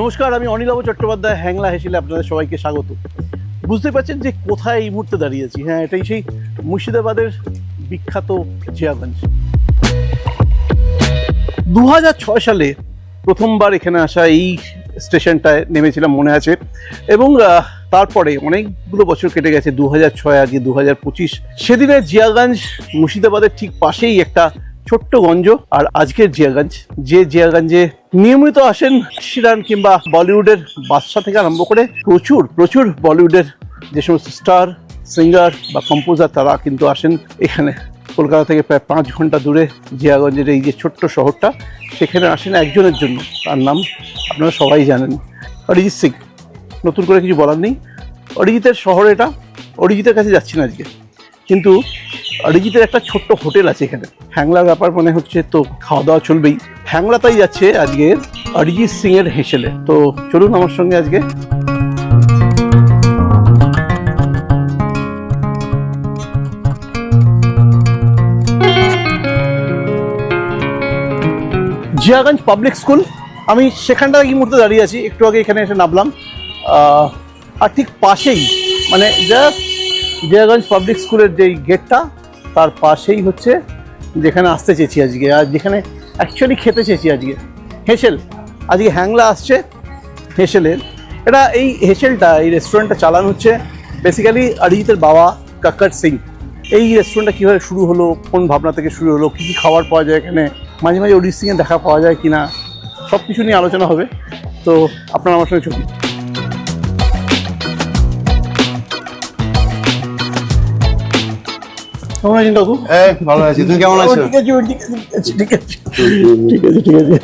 নমস্কার, আমি অনিলাভ চট্টোপাধ্যায়, হ্যাংলা হেসিলে আপনাদের সবাইকে স্বাগত। বুঝতে পারছেন যে কোথায় এই মুহূর্তে দাঁড়িয়েছি হ্যাঁ এটাই সেই মুর্শিদাবাদের বিখ্যাত জিয়াগঞ্জ দু সালে প্রথমবার এখানে আসা এই স্টেশনটায় নেমেছিলাম, মনে আছে। এবং তারপরে অনেকগুলো বছর কেটে গেছে দু হাজার ছয় আজকে দু হাজার পঁচিশ। সেদিনে জিয়াগঞ্জ মুর্শিদাবাদের ঠিক পাশেই একটা ছোট্ট গঞ্জ আর আজকের জিয়াগঞ্জ। যে জিয়াগঞ্জে নিয়মিত আসেন শিরান কিংবা বলিউডের বাদশা থেকে আরম্ভ করে প্রচুর প্রচুর বলিউডের যে সমস্ত স্টার, সিঙ্গার বা কম্পোজার তারা কিন্তু আসেন এখানে। কলকাতা থেকে প্রায় পাঁচ ঘণ্টা দূরে জিয়াগঞ্জের এই যে ছোট্ট শহরটা, সেখানে আসেন একজনের জন্য। তার নাম আপনারা সবাই জানেন। অরিজিৎ সিং। নতুন করে কিছু বলার নেই। অরিজিতের শহর এটা। অরিজিতের কাছে যাচ্ছি না আজকে। কিন্তু অরিজিতের একটা ছোট্ট হোটেল আছে এখানে। হ্যাংলার ব্যাপার মনে হচ্ছে তো খাওয়া দাওয়া চলবেই হ্যাংলাতাই যাচ্ছে আজকে অরিজিৎ সিং এর হেসেলে। তো চলুন আমার সঙ্গে আজকে। Jiaganj public school. আমি সেখানটা এই মুহূর্তে দাঁড়িয়ে আছি। একটু আগে এখানে এসে নামলাম। আর ঠিক পাশেই মানে জাস্ট জিয়াগঞ্জ পাবলিক স্কুলের যেই গেটটা তার পাশেই হচ্ছে যেখানে আসতে চেয়েছি আজকে। আর যেখানে অ্যাকচুয়ালি খেতে চেয়েছি আজকে। হেসেল, আজকে হ্যাংলা আসছে হেসেলের। এটা এই হেসেলটা, এই রেস্টুরেন্টটা চালানো হচ্ছে বেসিক্যালি অরিজিতের বাবা কাক্কর সিং। এই রেস্টুরেন্টটা কীভাবে শুরু হলো, কোন ভাবনা থেকে শুরু হলো, কী কী খাবার পাওয়া যায় এখানে, মাঝে মাঝে অরিজিৎ সিংয়ের দেখা পাওয়া যায় কি না সব কিছু নিয়ে আলোচনা হবে। তো আপনারা আমার সঙ্গে ছবি কেমন আছেন কাকু? এই ভালো আছি। তুমি কেমন আছো? ঠিক আছে ঠিক আছে ঠিক আছে ঠিক আছে।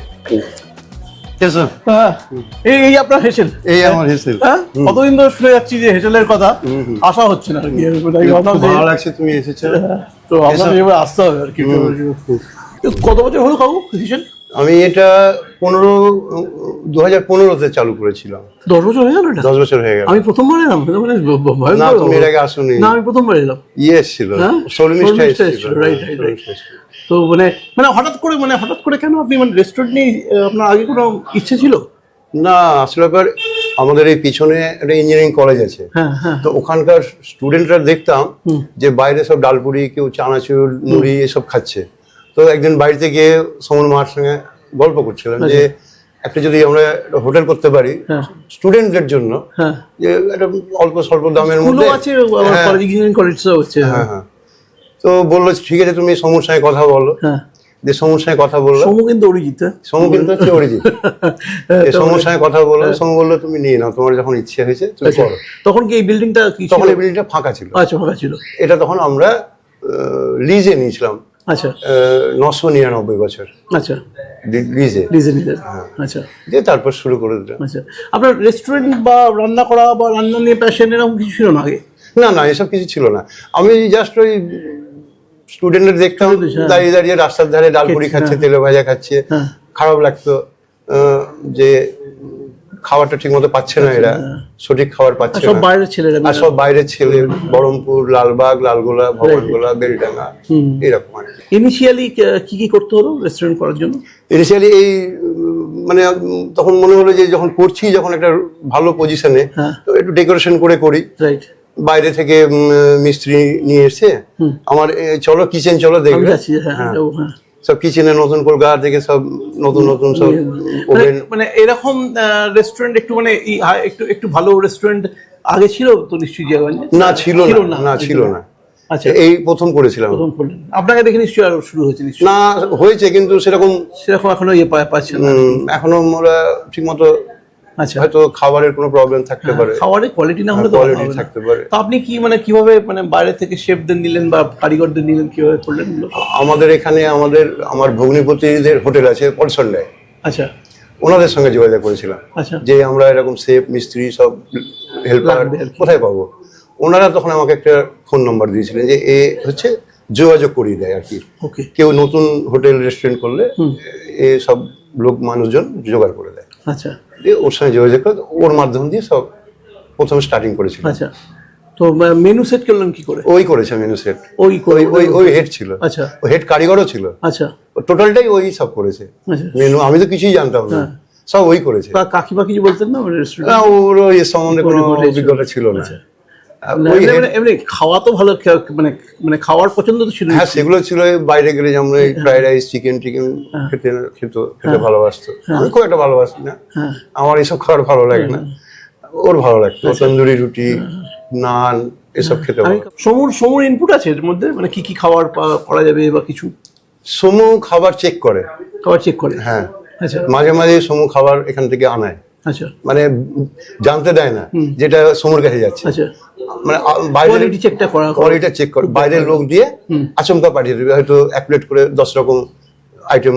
ঠিক আছে হ্যাঁ এই এই আপনার হেসেল। এই আমার হেসেল। হ্যাঁ কতদিন ধরে শুনে যাচ্ছি যে হেসেলের কথা আশা হচ্ছে না আর কি। ভালো লাগছে তুমি এসেছ। তো আপনার এবার আসতে হবে আর কি। কত বছর হলো কাকু হেসেল? আমি এটা পনেরো দু হাজার পনেরোতে চালু করেছিলাম। দশ বছর হয়ে গেল এটা? দশ বছর হয়ে গেল। আমি প্রথমবার এলাম মানে না তুমি এর আগে আসোনি। না আমি প্রথমবার এলাম। ইয়ে এসেছিল। হ্যাঁ? শর্মিষ্ঠা এসেছিল। তো মানে মানে হঠাৎ করে মানে হঠাৎ করে কেন আপনি মানে রেস্টুরেন্ট নিয়ে আপনার আগে কোনো ইচ্ছে ছিল? না আসলে ব্যাপার আমাদের এই পিছনে একটা ইঞ্জিনিয়ারিং কলেজ আছে। হ্যাঁ হ্যাঁ। তো ওখানকার স্টুডেন্টরা দেখতাম যে বাইরে সব ডালপুরি কেউ চানাচুর মুড়ি এসব খাচ্ছে। তো একদিন বাড়িতে গিয়ে সমন মার সঙ্গে গল্প করছিলাম যে একটা যদি আমরা হোটেল করতে পারি হ্যাঁ। স্টুডেন্টদের জন্য হ্যাঁ। যে একটা অল্প স্বল্প দামের মধ্যে আছে হ্যাঁ, হ্যাঁ তো বলল ঠিক আছে তুমি সমুর সঙ্গে কথা বলো। যে সমুর সঙ্গে কথা বলল। সমু কিন্তু অরিজিৎ? সমু কিন্তু হচ্ছে অরিজিৎ। যে সমুর সঙ্গে কথা বলল সমু বলল তুমি নিয়ে নাও তোমার যখন ইচ্ছে হয়েছে তুমি আচ্ছা। করো। তখন কি এই বিল্ডিংটা তখন এই বিল্ডিংটা ফাঁকা ছিল। আচ্ছা ফাঁকা ছিল। এটা তখন আমরা লিজে নিয়েছিলাম। আচ্ছা। নশো নিরানব্বই বছর। আচ্ছা। লিজে। লিজে নিলেন আচ্ছা। দিয়ে তারপর শুরু করে দিলাম। আচ্ছা। আপনার রেস্টুরেন্ট বা রান্না করা বা রান্না নিয়ে প্যাশন এরকম কিছু ছিল না আগে? না না এসব কিছু ছিল না। আমি জাস্ট ওই স্টুডেন্টদের দেখতাম হ্যাঁ। দাঁড়িয়ে দাঁড়িয়ে রাস্তার ধারে ডালপুরি খাচ্ছে হ্যাঁ। তেলে ভাজা খাচ্ছে হ্যাঁ। খারাপ লাগতো যে খাবারটা ঠিক মতো পাচ্ছে না এরা। সঠিক খাবার পাচ্ছে সব বাইরের ছেলেরা আর সব বাইরের ছেলে বহরমপুর লালবাগ লালগোলা ভবনগোলা বেলডাঙ্গা এরকম আর ইনিশিয়ালি কি কি করতে হলো রেস্টুরেন্ট করার জন্য? ইনিশিয়ালি এই মানে তখন মনে হলো যে যখন করছি যখন একটা ভালো পজিশনে হ্যাঁ। তো একটু ডেকোরেশন করে করি। রাইট বাইরে থেকে মিস্ত্রি নিয়ে এসে আমার চলো কিচেন চলো দেখবে। হ্যাঁ হ্যাঁ। সব কিচেনে নতুন কলকাতা থেকে সব নতুন নতুন সব মানে- ওভেন মানে এরকম রেস্টুরেন্ট একটু মানে একটু একটু ভালো রেস্টুরেন্ট আগে ছিল তো নিশ্চয়ই জিয়াগঞ্জে না ছিল না না ছিল না। আচ্ছা। এই প্রথম করেছিলাম। প্রথম করলেন। আপনাকে দেখে নিশ্চয়ই আরও শুরু হয়েছে নিশ্চয়ই। না হয়েছে কিন্তু সেরকম সেরকম এখনও ইয়ে পাচ্ছে না। এখনও আমরা ঠিকমতো আচ্ছা হয়তো খাবারের কোনো প্রবলেম থাকতে পারে। খাবারের কোয়ালিটি না হলে তো ভালো কোয়ালিটি থাকতে পারে। তো আপনি কি মানে কীভাবে মানে বাইরে থেকে শেফদের নিলেন বা কারিগরদের নিলেন কীভাবে করলেন আমাদের এখানে আমাদের আমার ভগ্নিপতিদের হোটেল আছে পলসন্ডায় আচ্ছা। ওনাদের সঙ্গে যোগাযোগ করেছিলাম। আচ্ছা। যে আমরা এরকম সেফ মিস্ত্রি সব হেল্পার। কোথায় পাবো? ওনারা তখন আমাকে একটা ফোন নাম্বার দিয়েছিলেন যে এ হচ্ছে যোগাযোগ করিয়ে দেয় আর কি। ওকে কেউ নতুন হোটেল রেস্টুরেন্ট করলে এ সব লোক মানুষজন জোগাড় করে দেয়। আচ্ছা। দিয়ে ওর সঙ্গে যোগাযোগ করে ওর মাধ্যম দিয়ে সব প্রথমে স্টার্টিং করেছিল। আচ্ছা। তো মেনু সেট করলেন কি করে? ওই করেছে মেনু সেট ওই ওই ওই হেড ছিল। আচ্ছা। ও হেড কারিগরও ছিল। আচ্ছা। টোটালটাই ওই সব করেছে। আচ্ছা। মেনু আমি তো কিছুই জানতাম না। সব ওই করেছে। কাকিমা কিছু বলতেন না? মানে রেস্টুরেন্ট না, ওর সম্বন্ধে কোনো কোনো অভিজ্ঞতা ছিল না। আচ্ছা। এমনি খাওয়া তো ভালো মানে মানে খাওয়ার পছন্দ তো ছিল হ্যাঁ সেগুলো ছিল বাইরে গেলে যেমন এই ফ্রাইড রাইস চিকেন টিকেন খেতে খেত খেতে ভালোবাসতো। আমি খুব একটা ভালোবাসি না। হ্যাঁ। আমার এইসব খাবার ভালো লাগে না। ওর ভালো লাগতো। তন্দুরি রুটি নান এসব খেতে ভালো সমুর সমুর ইনপুট আছে এর মধ্যে? মানে কি কি খাবার করা যাবে বা কিছু? সমু খাবার চেক করে। খাবার চেক করে। হ্যাঁ। আচ্ছা। মাঝে মাঝে সমু খাবার এখান থেকে আনায়। আচ্ছা। মানে জানতে দেয় না যেটা সমুর কাছে যাচ্ছে। আচ্ছা। মানে বাইরে কোয়ালিটি চেকটা করা কোয়ালিটা চেক করে বাইরের লোক দিয়ে আচমকা পাঠিয়ে দেবে। হয়তো এক প্লেট করে দশ রকম আইটেম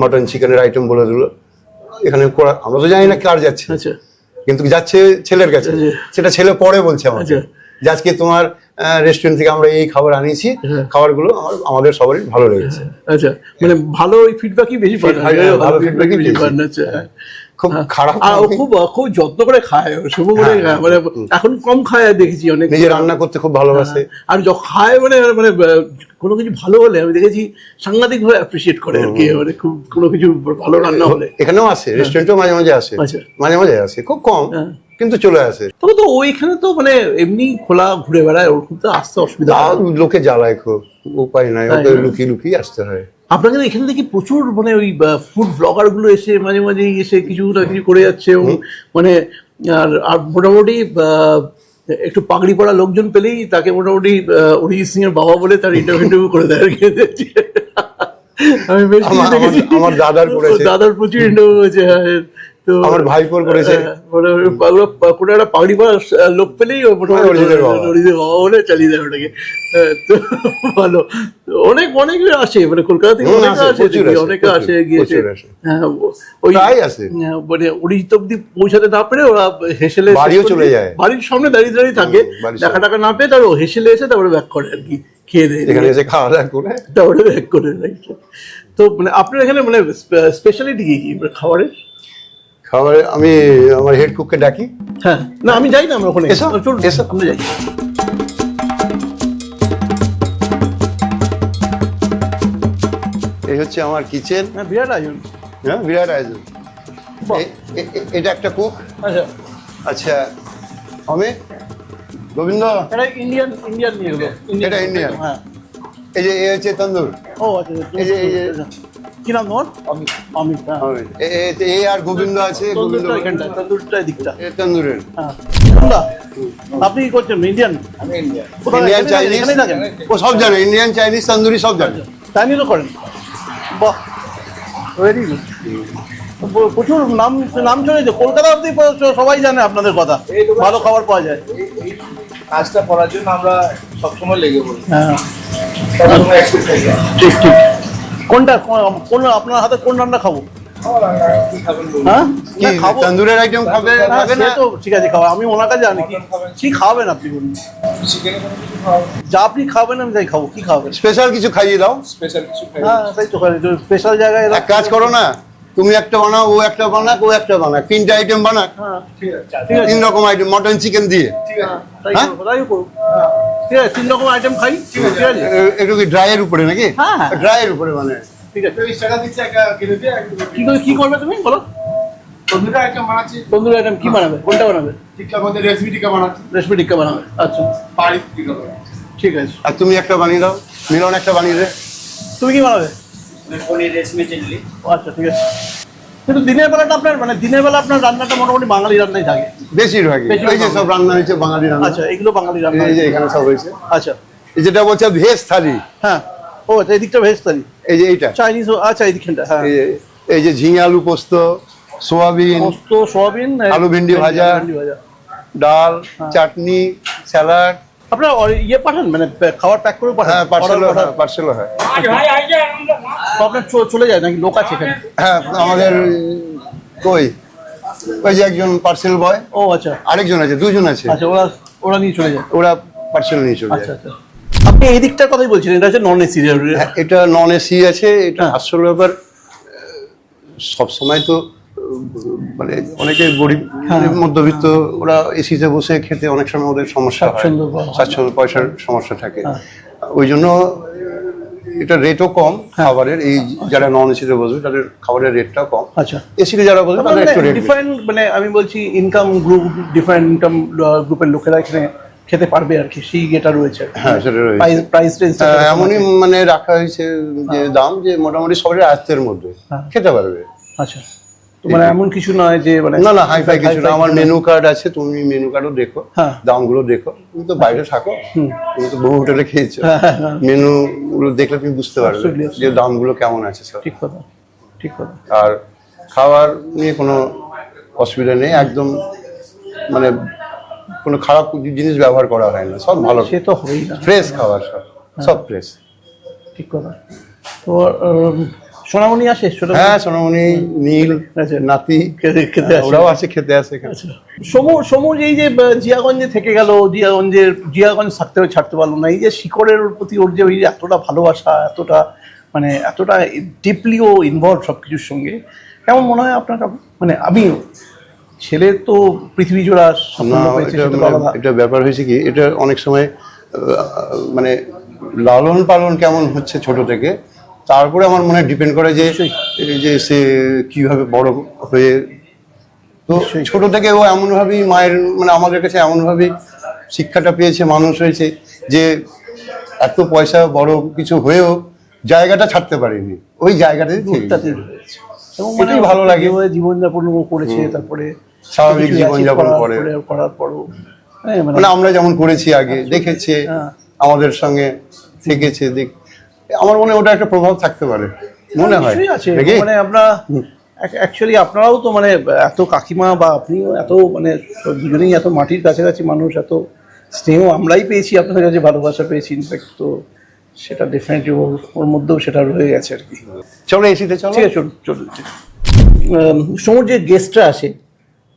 মটন চিকেনের আইটেম বলে দিল। এখানে করা আমরা তো জানি না কার যাচ্ছে। আচ্ছা। কিন্তু যাচ্ছে ছেলের কাছে। আচ্ছা। সেটা ছেলে পরে বলছে আমাকে। আচ্ছা। যে আজকে তোমার রেস্টুরেন্ট থেকে আমরা এই খাবার আনিয়েছি হ্যাঁ। খাবারগুলো আমার আমাদের সবারই ভালো লেগেছে। আচ্ছা। মানে ভালো ফিডব্যাকই বেশি হ্যাঁ, হ্যাঁ, ভালো ফিডব্যাকই বেশি। পান। আচ্ছা। খুব খারাপ আর ও খুব খুব যত্ন করে খায় শুভ করে হ্যাঁ, খায় মানে এখন কম খায় দেখেছি অনেক। নিজে রান্না করতে খুব ভালোবাসে। আর যখন খায় মানে মানে কোনো কিছু ভালো হলে আমি দেখেছি সাংঘাতিক ভাবে অ্যাপ্রিসিয়েট করে আর কি মানে খুব কোনো কিছু ভালো রান্না হলে। এখানেও আসে রেস্টুরেন্টেও মাঝে মাঝে আসে। আচ্ছা। মাঝে মাঝে আসে খুব কম হ্যাঁ। কিন্তু চলে আসে। তবে তো ওইখানে তো মানে এমনি খোলা ঘুরে বেড়ায় ওর খুব তো আসতে অসুবিধা হয় লোকে জ্বালায় খুব উপায় নাই ওকে লুকিয়ে লুকিয়ে আসতে হয়। আপনাদের এখানে দেখি প্রচুর মানে ওই ফুড ব্লগারগুলো এসে মাঝে মাঝে এসে কিছু না কিছু করে যাচ্ছে এবং মানে আর আর মোটামুটি আহ, একটু পাগড়ি পড়া লোকজন পেলেই তাকে মোটামুটি অরিজিৎ সিং এর বাবা বলে তার ইন্টারভিউ করে দেয় আর কি। আমি বেশ আমার- দাদার করেছে। দাদার প্রচুর ইন্টারভিউ হয়েছে হ্যাঁ। তো আমার ভাইপোর করেছে। হ্যাঁ, কোনো একটা পাগড়ি পরা লোক পেলেই মোটামুটি বাবা। বলে চালিয়ে দেয় ওটাকে। হ্যাঁ, তো ভালো। অনেক অনেক আসে মানে কলকাতা থেকে অনেকে আসে, আসে আসে, অনেকে আসে গিয়েছে। হ্যাঁ ওই আসে। মানে অরিজিৎ অব্দি পৌঁছাতে না পেরে ওরা হেসেলে বাড়িও চলে যায়। বাড়ির সামনে দাঁড়িয়ে দাঁড়িয়ে থাকে। দেখা টাকা না পেয়ে তারপর হেসেলে এসে তারপরে ব্যাক করে আর কি খেয়ে দেয়। এখানে এসে খাওয়া দাওয়া করে। তারপরে ব্যাক করে তো মানে আপনার এখানে মানে স্পেশালিটি কি কি? মানে খাবারের? খাবার আমি আমার হেড কুককে ডাকি। হ্যাঁ। না আমি যাই না আমরা ওখানে এসো, চলুন এসো। আমরা যাই। এই হচ্ছে আমার কিচেন হ্যাঁ বিরাট আয়োজন। হ্যাঁ বিরাট আয়োজন। এটা একটা কুক আচ্ছা। আচ্ছা আমি গোবিন্দ। এটা ইন্ডিয়ান ইন্ডিয়ান নিয়ে এটা Indian? হ্যাঁ। এই যে এ হচ্ছে তন্দুর। ও আচ্ছা এই যে- এই যে- আচ্ছা। কি অমিত অমিত হ্যাঁ। এ- এ- এ আর গোবিন্দ আছে গোবিন্দ এখানটা তন্দুরটা দিকটা এ তন্দুরের। হ্যাঁ। আপনি কি করছেন ইন্ডিয়ান? আমি ইন্ডিয়ান। থাকেন? চাইনিজ? ও সব জানে ইন্ডিয়ান চাইনিজ তন্দুরি সব জানে। চাইনিজও করেন। বাহ ভেরি গুড প্রচুর নাম নাম চলেছে কলকাতা অব্দি সবাই জানে আপনাদের কথা। ভালো খাবার পাওয়া যায়। কাজটা করার জন্য আমরা সবসময় লেগে পড়ি। হ্যাঁ। ঠিক ঠিক। কোনটা? কোন- আপনার হাতে কোন রান্না খাব? কি খাবেন হ্যাঁ খাব। তন্দুরের আইটেম খাবে হ্যাঁ, খাবে না? তো ঠিক আছে খাব। আমি ওনার কাছে জানি। কি কি খাবেন আপনি বলুন? যা আপনি খাবেন আমি তাই খাব। কি খাবেন? স্পেশাল কিছু খাইয়ে দাও। স্পেশাল কিছু হ্যাঁ তাই তো স্পেশাল জায়গায় এক কাজ করো না। তুমি একটা বানাও ও একটা বানাক ও একটা বানাক। তিনটা আইটেম বানাক। হ্যাঁ ঠিক আছে। ঠিক আছে তিন রকম আইটেম মটন চিকেন দিয়ে। ঠিক আছে হ্যাঁ? আছে তিন রকম আইটেম খাই ঠিক আছে। একটু কি ড্রাইয়ের উপরে নাকি? হ্যাঁ, হ্যাঁ। ড্রাইয়ের উপরে মানে। ঠিক আছে। কি করবে তুমি বলো? তন্দুরি আইটেম বানাচ্ছি। তন্দুরি আইটেম কি বানাবে? কোনটা বানাবে? টিক্কা মধ্যে রেসিপি টিক্কা বানাচ্ছি। রেশমি টিক্কা বানাবে। আচ্ছা। টিক্কা বানাচ্ছি। ঠিক আছে। আর তুমি একটা বানিয়ে দাও। মিলন একটা বানিয়ে দে। তুমি কি বানাবে? পনির আচ্ছা ঠিক আছে। কিন্তু দিনের বেলাটা আপনার মানে দিনের বেলা আপনার রান্নাটা মোটামুটি বাঙালি রান্নাই থাকে। বেশিরভাগই বেশিরভাগ এই যে সব রান্না হয়েছে বাঙালি রান্না। আচ্ছা এগুলো বাঙালি রান্না এই যে এখানে সব হয়েছে। আচ্ছা। এই যেটা বলছে ভেজ থালি। হ্যাঁ। ও আচ্ছা এদিকটা ভেজ থালি। এই যে এইটা। চাইনিজ আচ্ছা এইদিকটা হ্যাঁ। এই যে- ঝিঙে আলু পোস্ত সোয়াবিন পোস্ত সোয়াবিন আলু ভিন্ডি ভাজা। ভাজা। ডাল চাটনি স্যালাড। আপনার ইয়ে পাঠান মানে খাবার প্যাক করে পাঠান। হ্যাঁ পার্সেলও পাঠান। পার্সেলও হয়। তো আপনার চলে যায় নাকি? লোক আছে এখানে? হ্যাঁ আমাদের কই? ওই যে একজন পার্সেল বয় ও আচ্ছা। আরেকজন আছে দুজন আছে। আচ্ছা ওরা ওরা নিয়ে চলে যায়? ওরা পার্সেল নিয়ে চলে আচ্ছা যায়। আচ্ছা। আপনি এই দিকটার কথাই বলছিলেন এটা হচ্ছে নন এসি হ্যাঁ, এটা নন এসি আছে এটা হ্যাঁ। আসল ব্যাপার সব সময় তো মানে অনেকে গরিব হ্যাঁ। মধ্যবিত্ত ওরা এসিতে বসে খেতে অনেক সময় ওদের সমস্যা হয়। স্বাচ্ছন্দ্য পয়সার সমস্যা থাকে। ওই জন্য এটা রেটও কম খাবারের এই যারা নন এসিতে বসবে তাদের খাবারের রেটটা কম। আচ্ছা। এসিতে যারা বসবে তাদের একটু রেট ডিফারেন্ট মানে আমি বলছি ইনকাম গ্রুপ ডিফারেন্ট ইনকাম গ্রুপের লোকেরা এখানে খেতে পারবে আর কি সেই ইয়েটা রয়েছে। হ্যাঁ, সেটা রয়েছে। প্রাইস রেঞ্জ এমনই মানে রাখা হয়েছে যে দাম যে মোটামুটি সবাই আয়ত্তের মধ্যে। হ্যাঁ। খেতে পারবে। আচ্ছা। মানে এমন কিছু নয় যে মানে না না হাই ফাই কিছু না আমার মেনু কার্ড আছে তুমি মেনু কার্ডও দেখো হ্যাঁ। দামগুলো দেখো তুমি তো বাইরে থাকো তুমি তো বহু হোটেলে খেয়েছো। হ্যাঁ, হ্যাঁ, হ্যাঁ, মেনু গুলো দেখলে তুমি বুঝতে পারবে যে দামগুলো কেমন আছে সব। ঠিক কথা ঠিক কথা। আর খাবার নিয়ে কোনো অসুবিধা নেই একদম মানে কোনো খারাপ জিনিস ব্যবহার করা হয় না সব ভালো। সে তো হবেই না। ফ্রেশ খাবার সব সব ফ্রেশ ঠিক কথা। তো সোনামণি আসে হ্যাঁ সোনামণি নীল আচ্ছা। নাতি আসে। ওরাও আছে খেতে আসে। আচ্ছা সমু সমুজ এই যে জিয়াগঞ্জে থেকে গেল জিয়াগঞ্জের জিয়াগঞ্জ থাকতে ছাড়তে পারল না এই যে শিকড়ের প্রতি ওর যে ওই এতটা ভালোবাসা এতটা মানে এতটা ডিপলি ও ইনভলভ সব কিছুর সঙ্গে কেমন মনে হয় আপনার মানে আমি ছেলে তো পৃথিবী জোড়া মানে। এটা ব্যাপার হয়েছে কি এটা অনেক সময় মানে লালন পালন কেমন হচ্ছে ছোট থেকে তারপরে আমার মনে ডিপেন্ড করে যে যে সে কীভাবে বড় হয়ে তো ছোট থেকে ও এমনভাবেই মায়ের মানে আমাদের কাছে এমনভাবেই শিক্ষাটা পেয়েছে মানুষ হয়েছে যে এত পয়সা বড় কিছু হয়েও জায়গাটা ছাড়তে পারেনি ওই। এবং মানে এটাই ভালো লাগে। জীবনযাপন ও করেছে তারপরে স্বাভাবিক জীবনযাপন করে। করার পরও হ্যাঁ, মানে মানে আমরা যেমন করেছি আগে দেখেছে হ্যাঁ। আমাদের সঙ্গে থেকেছে দেখ আমার মনে ওটা একটা প্রভাব থাকতে পারে। মনে হয়। আছে। মানে আমরা অ্যাকচুয়ালি আপনারাও তো মানে এত কাকিমা বা আপনিও এত মানে দুজনেই এত মাটির কাছাকাছি মানুষ এত স্নেহ আমরাই পেয়েছি আপনাদের কাছে ভালোবাসা পেয়েছি। ইনফ্যাক্ট তো সেটা ডেফিনেটলি ওর মধ্যেও সেটা রয়ে গেছে আর কি। চলো এসিতে চলো। ঠিক আছে চলুন চলুন সমুদ্র যে গেস্টরা আসে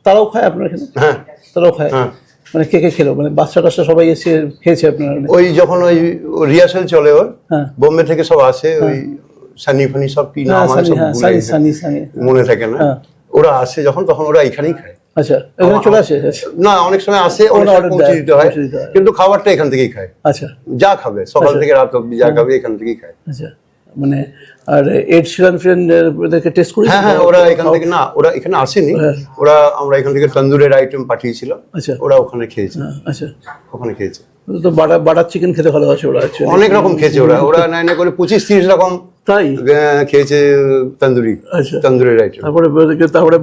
তারাও খায় আপনার এখানে? হ্যাঁ। তারাও খায়? হ্যাঁ। মানে কে কে খেলো? মানে বাচ্চা টাচ্চা সবাই এসে খেয়েছে আপনার? ওই যখন ওই রিহার্সাল চলে ওর হ্যাঁ। বোম্বে থেকে সব আসে ওই সানি ফানি সব কি হ্যাঁ হ্যাঁ। সানি সানি মনে থাকে না। হ্যাঁ। ওরা আসে যখন তখন ওরা এখানেই খায়। আচ্ছা এখানে চলে আসে? না অনেক সময় আসে অনেক সময় পৌঁছে দিতে হয় হয়। কিন্তু খাবারটা এখান থেকেই খায়। আচ্ছা। যা খাবে সকাল আচ্ছা। থেকে রাত অব্দি যা খাবে এখান থেকেই খায়। আচ্ছা। মানে আর এড শিরান ফ্রেন্ড ওদেরকে টেস্ট করি হ্যাঁ হ্যাঁ ওরা এখান থেকে না ওরা এখানে আসেনি। হ্যাঁ। ওরা আমরা এখান থেকে তন্দুরের আইটেম পাঠিয়েছিলাম আচ্ছা। ওরা ওখানে খেয়েছে। আচ্ছা। ওখানে খেয়েছে। তো বাটার বাটার চিকেন খেতে ভালোবাসে ওরা। অনেক রকম খেয়েছে ওরা। ওরা নাই না করে পঁচিশ তিরিশ রকম তাই? খেয়েছে তন্দুরি আচ্ছা। তন্দুরের আইটেম তারপরে তারপরে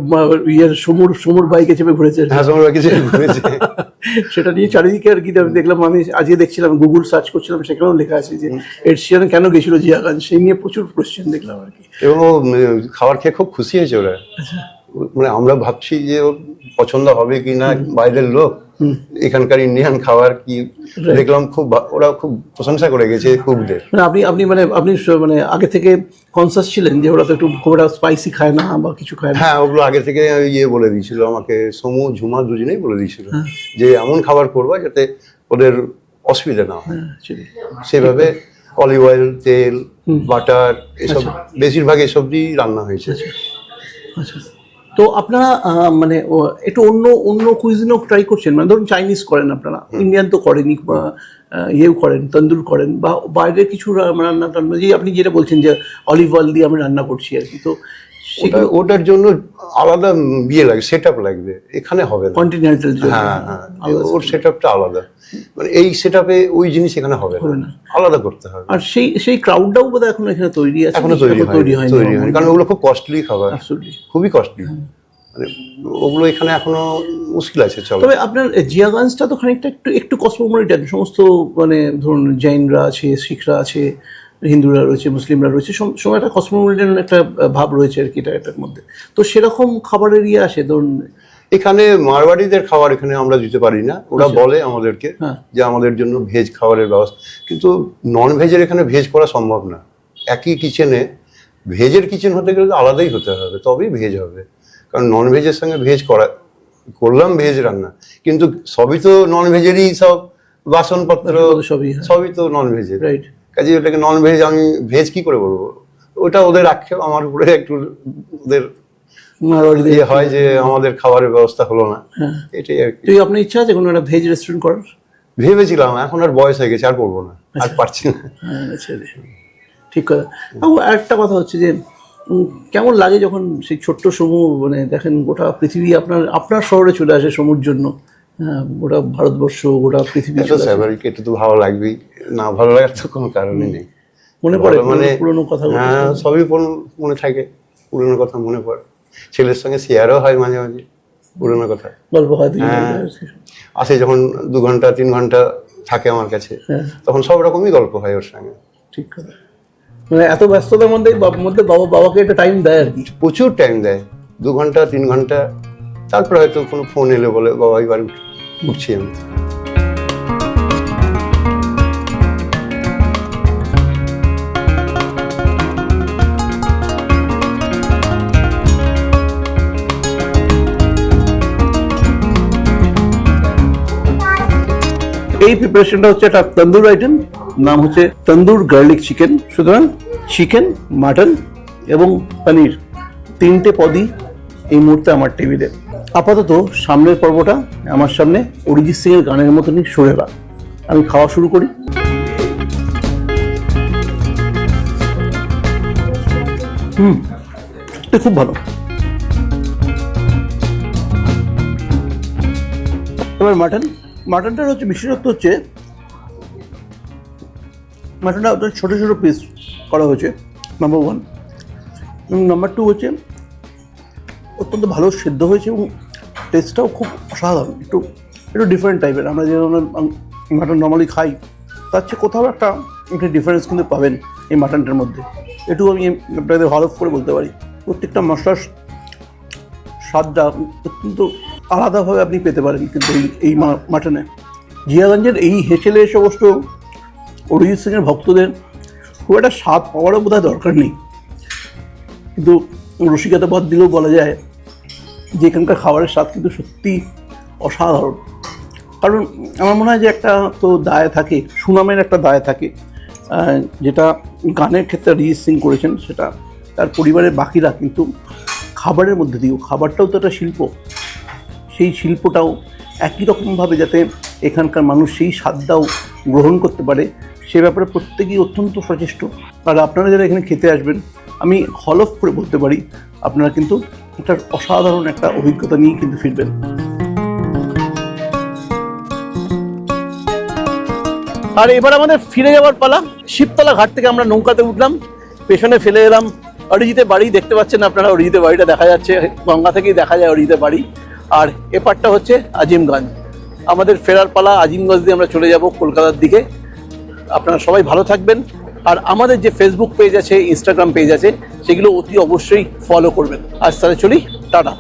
ইয়ের সমুর সমুর বাইকে চেপে ঘুরেছে। হ্যাঁ সময় কিছু ঘুরেছে। সেটা নিয়ে চারিদিকে আর কি আমি দেখলাম আমি আজকে দেখছিলাম গুগল সার্চ করছিলাম সেখানেও লেখা আছে যে এড শিরান কেন গেছিল জিয়াগান সেই নিয়ে প্রচুর কোশ্চেন দেখলাম আর কি। এবং ও খাবার খেয়ে খুব খুশি হয়েছে ওরা। আচ্ছা। মানে আমরা ভাবছি যে ওর পছন্দ হবে কি না বাইরের লোক এখানকার ইন্ডিয়ান খাবার কি? দেখলাম খুব ওরা খুব প্রশংসা করে গেছে কুকদের মানে আপনি আপনি মানে আপনি মানে আগে থেকে কনসাস ছিলেন যে ওরা তো একটু খুব একটা স্পাইসি খায় না বা কিছু খায় না। হ্যাঁ ওগুলো আগে থেকে ইয়ে বলে দিয়েছিল আমাকে সমু ঝুমা দুজনেই বলে দিয়েছিল হ্যাঁ। যে এমন খাবার করবা যাতে ওদের অসুবিধা না হয়। হ্যাঁ, সেভাবে অলিভ অয়েল তেল বাটার এসব বেশিরভাগ এসব দিয়েই রান্না হয়েছে। আচ্ছা। তো আপনারা মানে একটু অন্য অন্য কুইজিনও ট্রাই করছেন। মানে ধরুন চাইনিজ করেন আপনারা। ইন্ডিয়ান তো করেনই বা ইয়েও করেন তন্দুর করেন বা বাইরের কিছু রান্না টান্না যে আপনি যেটা বলছেন যে অলিভ অয়েল দিয়ে আমি রান্না করছি আর কি তো ওটা ওটার জন্য আলাদা বিয়ে লাগে সেট লাগবে। এখানে হবে না। কন্টিনেন্টাল হ্যাঁ হ্যাঁ। ওর সেট আলাদা। মানে এই সেট ওই জিনিস এখানে হবে না। আলাদা করতে হবে। আর সেই সেই ক্রাউডটাও বোধহয় এখন এখানে তৈরি আছে এখনও তৈরি তৈরি হয়নি। তৈরি হয়নি। কারণ ওগুলো খুব কস্টলি খাবার। খুবই কস্টলি মানে ওগুলো এখানে এখনও মুশকিল আছে চলো। তবে আপনার জিয়াগঞ্জটা তো খানিকটা একটু একটু কসমোপলিটান সমস্ত মানে ধরুন জৈনরা আছে শিখরা আছে হিন্দুরা রয়েছে মুসলিমরা রয়েছে সময় একটা কসমোপলিটান একটা ভাব রয়েছে আর কি এটা এটার মধ্যে। তো সেরকম খাবারের ইয়ে আসে ধরুন এখানে মারবাড়িদের খাবার এখানে আমরা দিতে পারি না। ওরা বলে আমাদেরকে হ্যাঁ। যে আমাদের জন্য ভেজ খাবারের ব্যবস্থা। কিন্তু নন ভেজের এখানে ভেজ করা সম্ভব না। একই কিচেনে ভেজের কিচেন হতে গেলে তো আলাদাই হতে হবে তবেই ভেজ হবে। কারণ নন ভেজের সঙ্গে ভেজ করা করলাম ভেজ রান্না। কিন্তু সবই তো নন ভেজেরই সব বাসনপত্র সবই হ্যাঁ। সবই তো নন ভেজের রাইট কাজে ওটাকে নন ভেজ আমি ভেজ কি করে বলব? ওটা ওদের আক্ষেপ আমার উপরে একটু ওদের হয় যে আমাদের খাবারের ব্যবস্থা হলো না। হ্যাঁ। এটাই আর কি। তুই আপনার ইচ্ছা আছে কোনো একটা ভেজ রেস্টুরেন্ট করার? ভেবেছিলাম এখন আর বয়স হয়ে গেছে আর করব না আর পারছি না। হ্যাঁ, আচ্ছা রে। ঠিক কথা। আরেকটা কথা হচ্ছে যে কেমন লাগে যখন সেই ছোট্ট সমূহ মানে দেখেন গোটা পৃথিবী আপনার আপনার শহরে চলে আসে সমুর জন্য? হ্যাঁ, গোটা ভারতবর্ষ গোটা পৃথিবী। স্বাভাবিক এটা তো ভালো লাগবেই না ভালো লাগার তো কোনো কারণই নেই। মনে পড়ে মানে পুরোনো কথা হ্যাঁ সবই মনে থাকে পুরোনো কথা মনে পড়ে। ছেলের সঙ্গে শেয়ারও হয় মাঝে মাঝে পুরনো কথা। গল্প হয় হ্যাঁ। আসে যখন দু ঘণ্টা তিন ঘণ্টা থাকে আমার কাছে হ্যাঁ। তখন সব রকমই গল্প হয় ওর সঙ্গে। ঠিক কথা। মানে এত ব্যস্ততার মধ্যে মধ্যে বাবা বাবাকে একটা টাইম দেয় আর কি। প্রচুর টাইম দেয়। দু ঘণ্টা তিন ঘণ্টা তারপর হয়তো কোনো ফোন এলে বলে বাবা এবার উঠছি। আমি এই প্রিপারেশনটা হচ্ছে একটা তন্দুর আইটেম নাম হচ্ছে তন্দুর গার্লিক চিকেন সুতরাং চিকেন মাটন এবং পনির তিনটে পদই এই মুহূর্তে আমার টেবিলে আপাতত সামনের পর্বটা আমার সামনে অরিজিৎ সিং এর গানের মতনই সরে গা আমি খাওয়া শুরু করি। হুম খুব ভালো। এবার মাটন মাটনটার হচ্ছে বিশেষত্ব হচ্ছে, মাটনটা ছোটো ছোটো পিস করা হয়েছে নাম্বার ওয়ান এবং নাম্বার টু হচ্ছে অত্যন্ত ভালো সেদ্ধ হয়েছে এবং টেস্টটাও খুব অসাধারণ, একটু একটু ডিফারেন্ট টাইপের আমরা যে ধরনের মাটন নর্মালি খাই, তার চেয়ে কোথাও একটা একটা ডিফারেন্স কিন্তু পাবেন এই মাটনটার মধ্যে। একটু আমি আপনাদের ভালো করে বলতে পারি। প্রত্যেকটা মশলার স্বাদটা অত্যন্ত আলাদাভাবে আপনি পেতে পারেন কিন্তু এই এই মাটনে। জিয়াগঞ্জের এই হেসেলে অবশ্য অরিজিৎ সিংয়ের ভক্তদের খুব একটা স্বাদ পাওয়ারও বোধহয় দরকার নেই। কিন্তু রসিকতা পথ দিলেও বলা যায় যে এখানকার খাবারের স্বাদ কিন্তু সত্যি অসাধারণ। কারণ আমার মনে হয় যে একটা তো দায় থাকে, সুনামের একটা দায় থাকে যেটা গানের ক্ষেত্রে অরিজিৎ সিং করেছেন সেটা তার পরিবারের বাকিরা কিন্তু খাবারের মধ্যে দিয়েও, খাবারটাও তো একটা শিল্প। সেই শিল্পটাও একই রকমভাবে যাতে এখানকার মানুষ সেই স্বাদটাও গ্রহণ করতে পারে, সে ব্যাপারে প্রত্যেকেই অত্যন্ত সচেষ্ট। আর আপনারা যারা এখানে খেতে আসবেন, আমি হলফ করে বলতে পারি, আপনারা কিন্তু একটা অসাধারণ একটা অভিজ্ঞতা নিয়ে কিন্তু ফিরবেন। আর এবার আমাদের ফিরে যাওয়ার পালা। শিবতলা ঘাট থেকে আমরা নৌকাতে উঠলাম, পেছনে ফেলে এলাম। অরিজিতের বাড়ি দেখতে পাচ্ছেন আপনারা, অরিজিতের বাড়িটা দেখা যাচ্ছে, গঙ্গা থেকেই দেখা যায় অরিজিতের বাড়ি। আর এপারটা হচ্ছে আজিমগঞ্জ। আমাদের ফেরার পালা আজিমগঞ্জ দিয়ে আমরা চলে যাব কলকাতার দিকে। আপনারা সবাই ভালো থাকবেন। আর আমাদের যে ফেসবুক পেজ আছে ইনস্টাগ্রাম পেজ আছে, সেগুলো অতি অবশ্যই ফলো করবেন। আজ তাহলে চলি, টাটা।